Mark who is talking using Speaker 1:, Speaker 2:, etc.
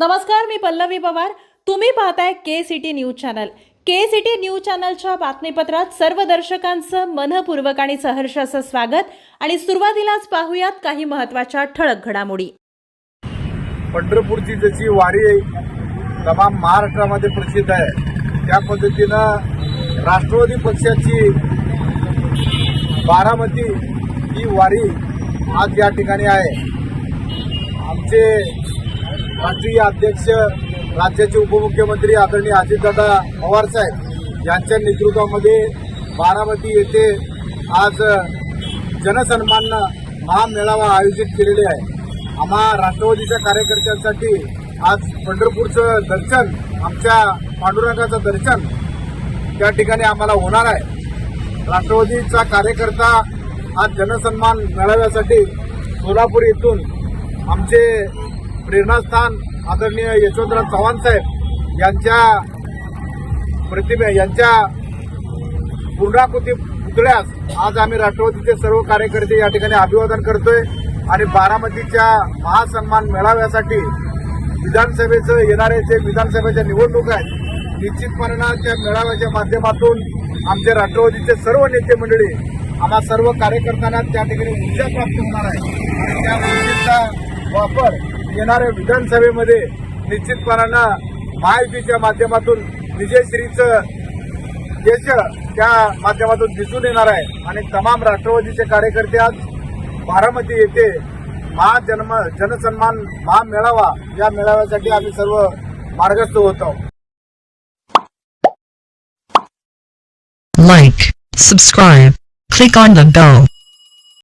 Speaker 1: नमस्कार मी पल्लवी पवार. तुम्ही पाहताय K City news channel K City news चॅनलच्या बातमीपत्रात सर्व दर्शकांचं मनपूर्वक आणि सहर्ष असं स्वागत. आणि सुरुवातीलाच पाहूयात काही महत्त्वाच्या ठळक घडामोडी.
Speaker 2: पंढरपूरची जशी वारी तमाम महाराष्ट्रामध्ये प्रसिद्ध आहे. त्या पद्धतीनं राष्ट्रवादी पक्षाची बारामती ही वारी आज या ठिकाणी आहे. आमचे राष्ट्रीय अध्यक्ष राज्याचे उपमुख्यमंत्री आदरणीय अजितदादा पवार साहेब यांच्या नेतृत्वामध्ये बारामती येथे आज जनसन्मान महामेळावा आयोजित केलेले आहे. आम्हा राष्ट्रवादीच्या कार्यकर्त्यांसाठी आज पंढरपूरचं दर्शन आमच्या पांडुरंगाचं दर्शन त्या ठिकाणी आम्हाला होणार आहे. राष्ट्रवादीचा कार्यकर्ता आज जनसन्मान मेळाव्यासाठी सोलापूर येथून आमचे प्रेरणास्थान आदरणीय यशवंतराव चव्हाण साहेब यांच्या प्रतिमे यांच्या पूर्णाकृती पुतळ्यास आज आम्ही राष्ट्रवादीचे सर्व कार्यकर्ते या ठिकाणी अभिवादन करतोय आणि बारामतीच्या महासन्मान मेळाव्यासाठी विधानसभेचं येणारे जे विधानसभेच्या निवडणूक आहेत निश्चितपणानं त्या मेळाव्याच्या माध्यमातून आमचे राष्ट्रवादीचे सर्व नेते मंडळी आम्हा सर्व कार्यकर्त्यांना त्या ठिकाणी ऊर्जा प्राप्त होणार आहे. आणि त्या ऊर्जेचा वापर येणाऱ्या विधानसभेमध्ये निश्चितपणानं महायुतीच्या माध्यमातून विजयश्रीचं यश त्या माध्यमातून दिसून येणार आहे. आणि तमाम राष्ट्रवादीचे कार्यकर्ते आज बारामती येथे महाजन्म जनसन्मान महामेळावा या मेळाव्यासाठी आम्ही सर्व मार्गस्थ होत आहोत.
Speaker 3: Like subscribe click on the bell